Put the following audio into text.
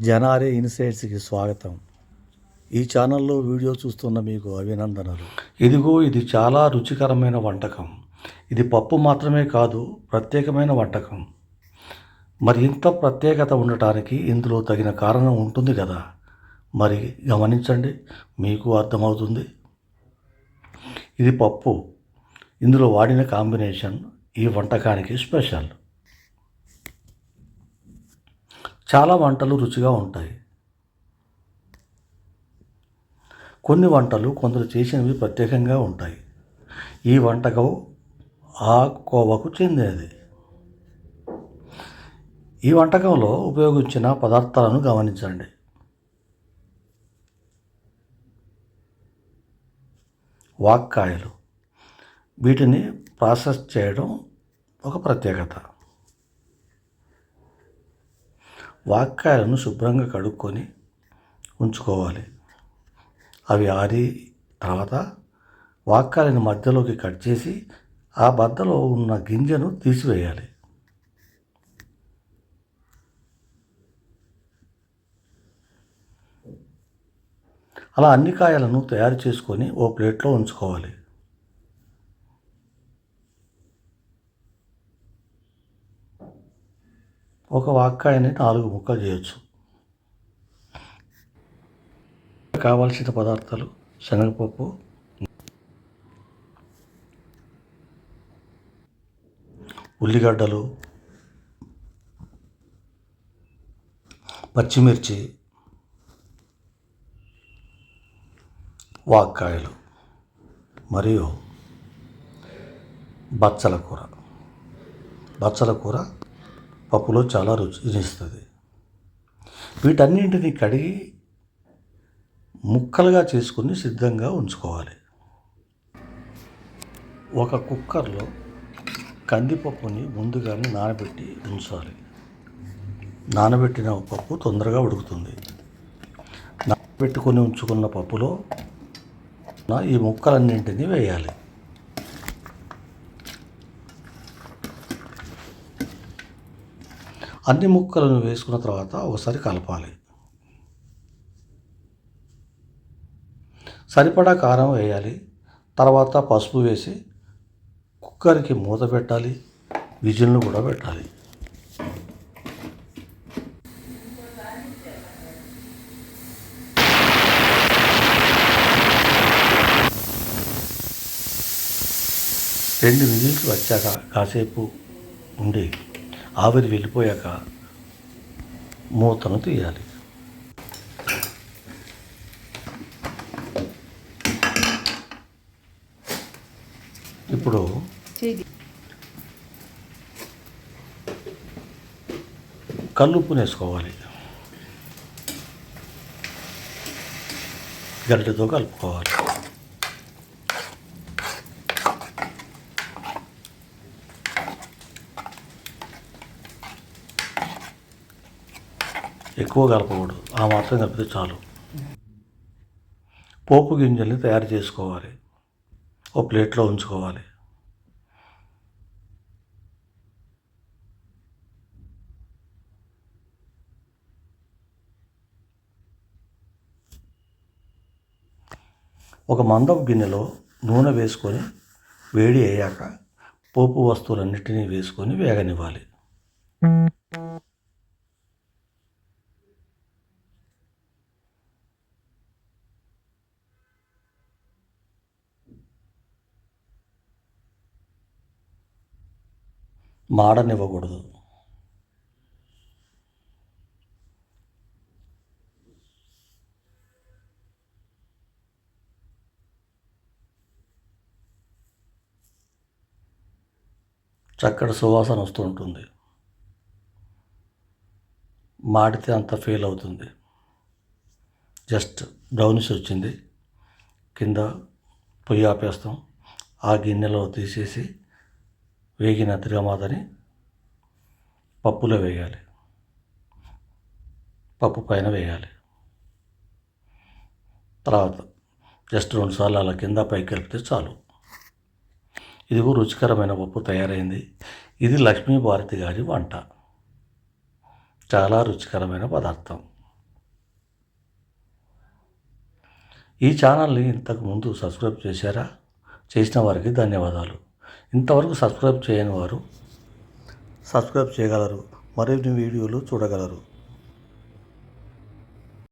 జనారే ఇన్సైట్స్కి స్వాగతం. ఈ ఛానల్లో వీడియో చూస్తున్న మీకు అభినందనలు. ఇదిగో ఇది చాలా రుచికరమైన వంటకం. ఇది పప్పు మాత్రమే కాదు ప్రత్యేకమైన వంటకం. మరి ఇంత ప్రత్యేకత ఉండటానికి ఇందులో తగిన కారణం ఉంటుంది కదా? మరి గమనించండి మీకు అర్థమవుతుంది. ఇది పప్పు. ఇందులో వాడిన కాంబినేషన్ ఈ వంటకానికి స్పెషల్. చాలా వంటలు రుచిగా ఉంటాయి. కొన్ని వంటలు కొందరు చేసినవి ప్రత్యేకంగా ఉంటాయి. ఈ వంటకం ఆ కోవకు చెందినది. ఈ వంటకంలో ఉపయోగించిన పదార్థాలను గమనించండి. వాక్కాయలు. వీటిని ప్రాసెస్ చేయడం ఒక ప్రత్యేకత. వాక్కాయలను శుభ్రంగా కడుక్కొని ఉంచుకోవాలి. అవి ఆరి తర్వాత వాక్కాయలను మధ్యలోకి కట్ చేసి ఆ బద్దలో ఉన్న గింజను తీసివేయాలి. అలా అన్ని కాయలను తయారు చేసుకొని ఓ ప్లేట్లో ఉంచుకోవాలి. ఒక వాక్యాన్ని నాలుగు ముక్కలు చేయొచ్చు. కావాల్సిన పదార్థాలు శనగపప్పు ఉల్లిగడ్డలు పచ్చిమిర్చి వాక్కాయలు మరియు బచ్చల కూర. బచ్చల కూర పప్పులో చాలా రుచినిస్తుంది వీటన్నింటిని కడిగి ముక్కలుగా చేసుకుని సిద్ధంగా ఉంచుకోవాలి. ఒక కుక్కర్లో కందిపప్పుని ముందుగానే నానబెట్టి ఉంచాలి. నానబెట్టిన పప్పు తొందరగా ఉడుకుతుంది. నానబెట్టుకొని ఉంచుకున్న పప్పులో ఈ ముక్కలన్నింటినీ వేయాలి. అన్ని ముక్కలను వేసుకున్న తర్వాత ఒకసారి కలపాలి. సరిపడా కారం వేయాలి. తర్వాత పసుపు వేసి కుక్కర్కి మూత పెట్టాలి. విజిల్ను కూడా పెట్టాలి. రెండు విజిల్స్ వచ్చాక కాసేపు ఉండి ఆవిరి వెళ్ళిపోయాక మూతను తీయాలి. ఇప్పుడు కల్లుప్పుని వేసుకోవాలి గరిటెతో కలుపుకోవాలి. ఎక్కువ కలపకూడదు. ఆ మాత్రం కలిపితే చాలు. పోపు గింజల్ని తయారు చేసుకోవాలి. ఓ ప్లేట్లో ఉంచుకోవాలి. ఒక మందపు గిన్నెలో నూనె వేసుకొని వేడి అయ్యాక పోపు వస్తువులన్నిటినీ వేసుకొని వేగనివ్వాలి. మాడనివ్వకూడదు. చక్కటి సువాసన వస్తూ ఉంటుంది. మాడితే అంత ఫీల్ అవుతుంది. జస్ట్ బ్రౌనిష్ వచ్చింది. కింద పొయ్యి ఆపేస్తాం. ఆ గిన్నెలో తీసేసి వేగిన తిరగమాదని పప్పులో వేయాలి. పప్పు పైన వేయాలి. తర్వాత జస్ట్ రెండు సార్లు అలా కింద పైకి కలిపితే చాలు. ఇదిగో రుచికరమైన పప్పు తయారైంది. ఇది లక్ష్మీ భారతి గారి వంట. చాలా రుచికరమైన పదార్థం. ఈ ఛానల్ని ఇంతకుముందు సబ్స్క్రైబ్ చేశారా? చేసిన వారికి ధన్యవాదాలు. ఇంతవరకు సబ్స్క్రైబ్ చేయని వారు సబ్స్క్రైబ్ చేయగలరు. మరిన్ని వీడియోలు చూడగలరు.